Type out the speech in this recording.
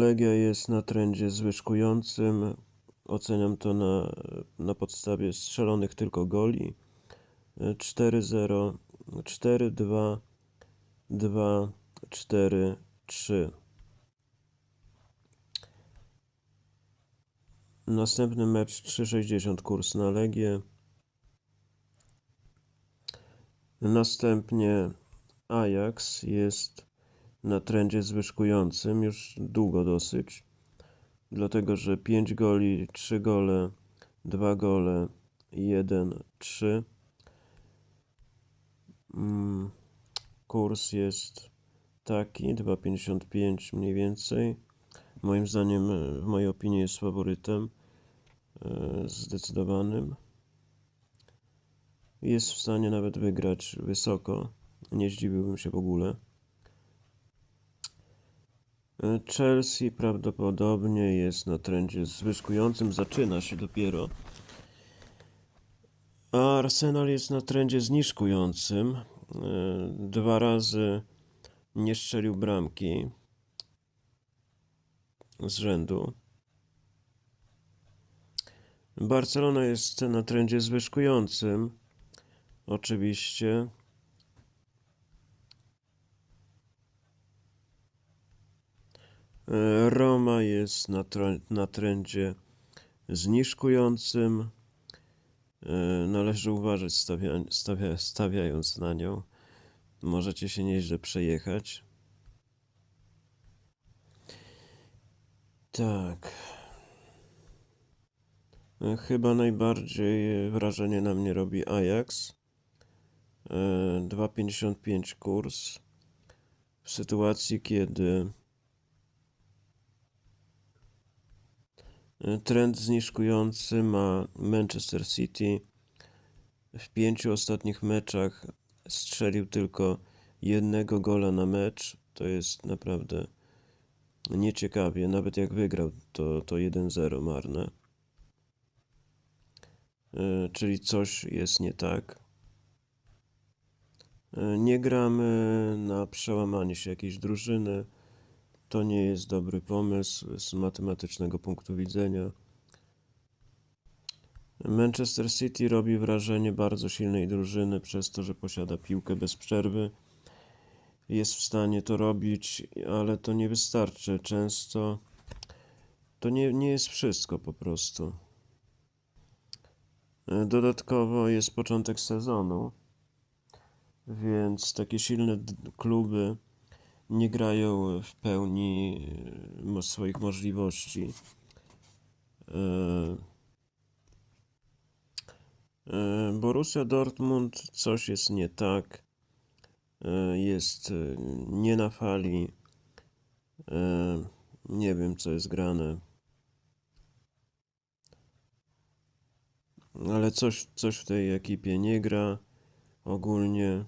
Legia jest na trendzie zwyżkującym. Oceniam to na, na podstawie strzelonych tylko goli. 4-0, 4-2, 2, 4, 3. Następny mecz 3,60 kurs na Legię. Następnie Ajax jest na trendzie zwyżkującym już długo dosyć. Dlatego, że 5 goli, 3 gole, 2 gole, 1, 3. Mm, Kurs jest taki, 2,55 mniej więcej. Moim zdaniem, e, w mojej opinii jest faworytem e, zdecydowanym. Jest w stanie nawet wygrać wysoko. Nie zdziwiłbym się w ogóle. E, Chelsea prawdopodobnie jest na trendzie zwyżkującym, zaczyna się dopiero. A Arsenal jest na trendzie zniżkującym. E, Dwa razy nie strzelił bramki z rzędu. Barcelona jest na trendzie zwyżkującym. Oczywiście. Roma jest na, na trendzie zniżkującym. E, Należy uważać stawia, stawia, stawiając na nią. Możecie się nieźle przejechać. Tak. E, Chyba najbardziej wrażenie na mnie robi Ajax. E, 2,55 kurs. W sytuacji, kiedy trend zniżkujący ma Manchester City. W pięciu ostatnich meczach strzelił tylko jednego gola na mecz. To jest naprawdę nieciekawie. Nawet jak wygrał, to, to 1-0 marne. E, Czyli coś jest nie tak. E, Nie gramy na przełamanie się jakiejś drużyny. To nie jest dobry pomysł z matematycznego punktu widzenia. Manchester City robi wrażenie bardzo silnej drużyny przez to, że posiada piłkę bez przerwy. Jest w stanie to robić, ale to nie wystarczy. Często to nie, nie jest wszystko po prostu. Dodatkowo jest początek sezonu, więc takie silne kluby nie grają w pełni e, swoich możliwości. E, e, Borussia Dortmund coś jest nie tak. Jest nie na fali. Nie wiem, co jest grane. Ale coś, coś w tej ekipie nie gra ogólnie.